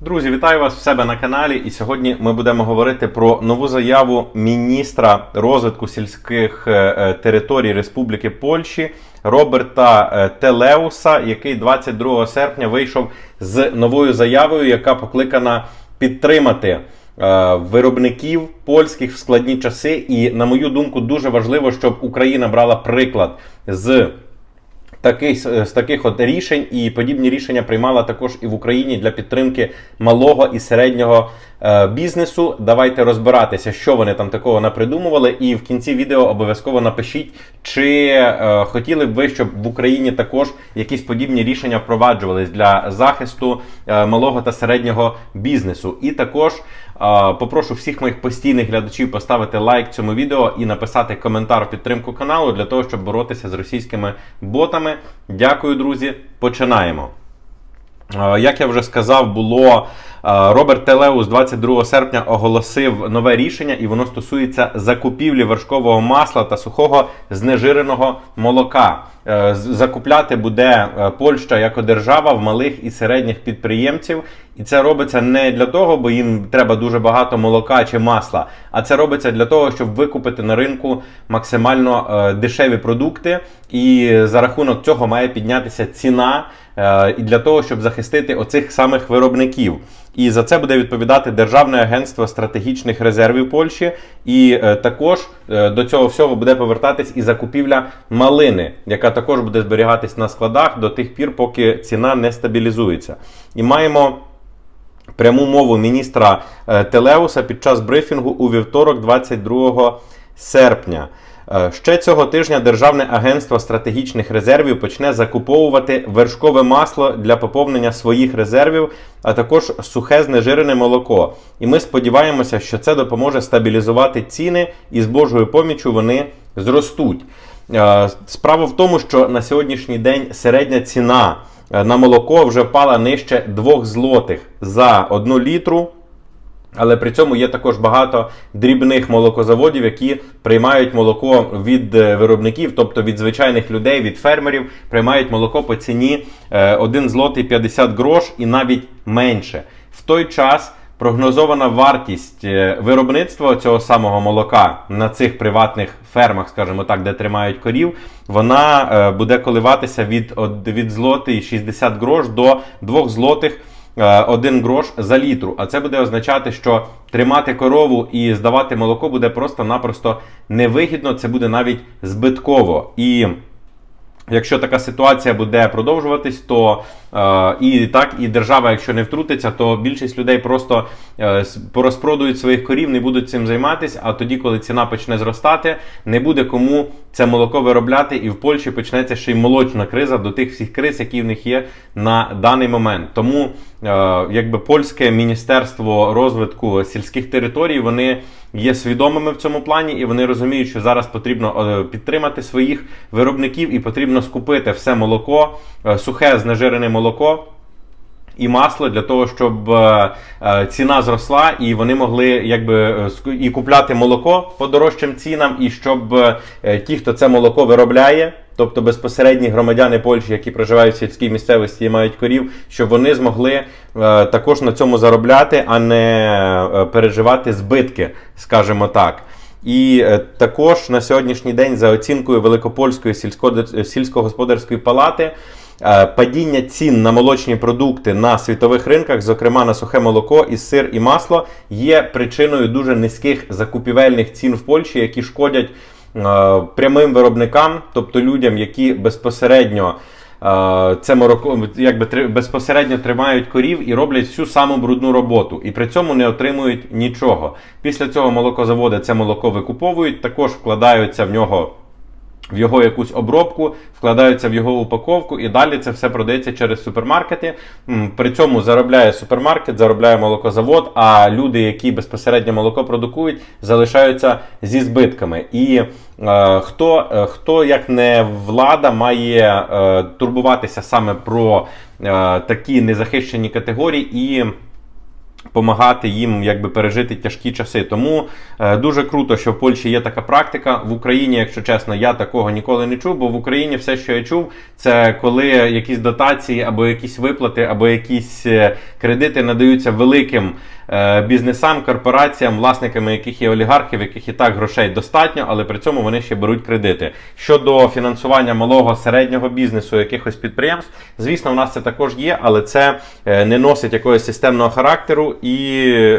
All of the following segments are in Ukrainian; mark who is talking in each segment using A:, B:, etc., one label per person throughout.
A: Друзі, вітаю вас в себе на каналі. І сьогодні ми будемо говорити про нову заяву міністра розвитку сільських е, е, територій Республіки Польщі Роберта е, Телеуса, який 22 серпня вийшов з новою заявою, яка покликана підтримати виробників польських в складні часи. І, на мою думку, дуже важливо, щоб Україна брала приклад з таких, з таких от рішень і подібні рішення приймала також і в Україні для підтримки малого і середнього е, бізнесу. Давайте розбиратися, що вони там такого напридумували. І в кінці відео обов'язково напишіть, чи е, хотіли б ви, щоб в Україні також якісь подібні рішення впроваджувались для захисту е, малого та середнього бізнесу. І також е, попрошу всіх моїх постійних глядачів поставити лайк цьому відео і написати коментар в підтримку каналу для того, щоб боротися з російськими ботами. Дякую, друзі. Починаємо. Е, Як я вже сказав, було е, Роберт Телеус 22 серпня оголосив нове рішення, і воно стосується закупівлі вершкового масла та сухого знежиреного молока. Е, Закупляти буде е, Польща як держава в малих і середніх підприємців. І це робиться не для того, бо їм треба дуже багато молока чи масла, а це робиться для того, щоб викупити на ринку максимально е, дешеві продукти, і за рахунок цього має піднятися ціна і для того, щоб захистити оцих самих виробників. І за це буде відповідати Державне агентство стратегічних резервів Польщі. І е, також е, до цього всього буде повертатись і закупівля малини, яка також буде зберігатись на складах до тих пір, поки ціна не стабілізується. І маємо пряму мову міністра е, Телеуса під час брифінгу у вівторок, 22 серпня. Е, Ще цього тижня Державне агентство стратегічних резервів почне закуповувати вершкове масло для поповнення своїх резервів, а також сухе знежирене молоко. І ми сподіваємося, що це допоможе стабілізувати ціни, і з Божою поміччю вони зростуть. Е, Справа в тому, що на сьогоднішній день середня ціна е, на молоко вже впала нижче 2 злотих за 1 літру. Але при цьому є також багато дрібних молокозаводів, які приймають молоко від е, виробників, тобто від звичайних людей, від фермерів, приймають молоко по ціні е, 1 злотий 50 грош і навіть менше. В той час прогнозована вартість е, виробництва цього самого молока на цих приватних фермах, скажімо так, де тримають корів, вона е, буде коливатися від, від злотий 60 грош до 2 злотих. Е, 1 грош за літру. А це буде означати, що тримати корову і здавати молоко буде просто-напросто невигідно, це буде навіть збитково. І Якщо така ситуація буде продовжуватись, то е, і так, і держава, якщо не втрутиться, то більшість людей просто е, порозпродують своїх корів, не будуть цим займатися. А тоді, коли ціна почне зростати, не буде кому це молоко виробляти, і в Польщі почнеться ще й молочна криза до тих всіх криз, які в них є на даний момент. Тому, е, якби польське міністерство розвитку сільських територій, вони є свідомими в цьому плані, і вони розуміють, що зараз потрібно е, підтримати своїх виробників і потрібно скупити все молоко, е, сухе знежирене молоко. І масло для того, щоб е, е, ціна зросла, і вони могли якби і купляти молоко по дорожчим цінам, і щоб ті, хто це молоко виробляє, тобто безпосередні громадяни Польщі, які проживають в сільській місцевості і мають корів, щоб вони змогли також на цьому заробляти, а не переживати збитки, скажімо так. І е, також на сьогоднішній день, за оцінкою Великопольської сільсько- сільськогосподарської палати, е, падіння цін на молочні продукти на світових ринках, зокрема на сухе молоко, і сир і масло, є причиною дуже низьких закупівельних цін в Польщі, які шкодять е, прямим виробникам, тобто людям, які безпосередньо. Е, Це молоко якби три- безпосередньо тримають корів і роблять всю саму брудну роботу, і при цьому не отримують нічого. Після цього молокозаводи це молоко викуповують, також вкладаються в нього в його якусь обробку, вкладаються в його упаковку, і далі це все продається через супермаркети. При цьому заробляє супермаркет, заробляє молокозавод, а люди, які безпосередньо молоко продукують, залишаються зі збитками. І е, хто, е, хто як не влада, має е, турбуватися саме про е, такі незахищені категорії і Помагати їм якби пережити тяжкі часи. Тому е, дуже круто, що в Польщі є така практика. В Україні, якщо чесно, я такого ніколи не чув, бо в Україні все, що я чув, це коли якісь дотації або якісь виплати, або якісь е, кредити надаються великим бізнесам, корпораціям, власниками яких є олігархів, яких і так грошей достатньо, але при цьому вони ще беруть кредити. Щодо фінансування малого середнього бізнесу, якихось підприємств, звісно, в нас це також є, але це е, не носить якогось системного характеру, і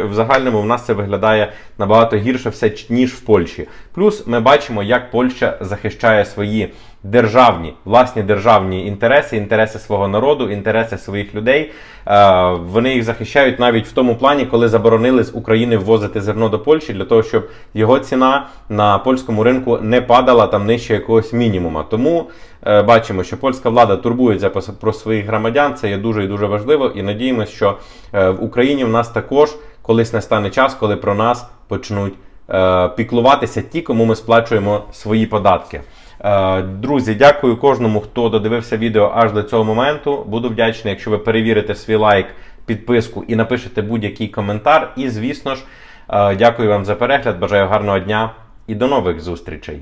A: в загальному в нас це виглядає набагато гірше все ніж в Польщі. Плюс ми бачимо, як Польща захищає свої державні, власні державні інтереси, інтереси свого народу, інтереси своїх людей. Е, Вони їх захищають навіть в тому плані, коли заборонили з України ввозити зерно до Польщі, для того, щоб його ціна на польському ринку не падала там нижче якогось мінімума. Тому е, бачимо, що польська влада турбується про- про своїх громадян. Це є дуже і дуже важливо. І надіємося, що е, в Україні в нас також колись настане час, коли про нас почнуть е, піклуватися ті, кому ми сплачуємо свої податки. Е, Друзі, дякую кожному, хто додивився відео аж до цього моменту. Буду вдячний, якщо ви перевірите свій лайк, підписку і напишете будь-який коментар. І, звісно ж, е, дякую вам за перегляд. Бажаю гарного дня і до нових зустрічей.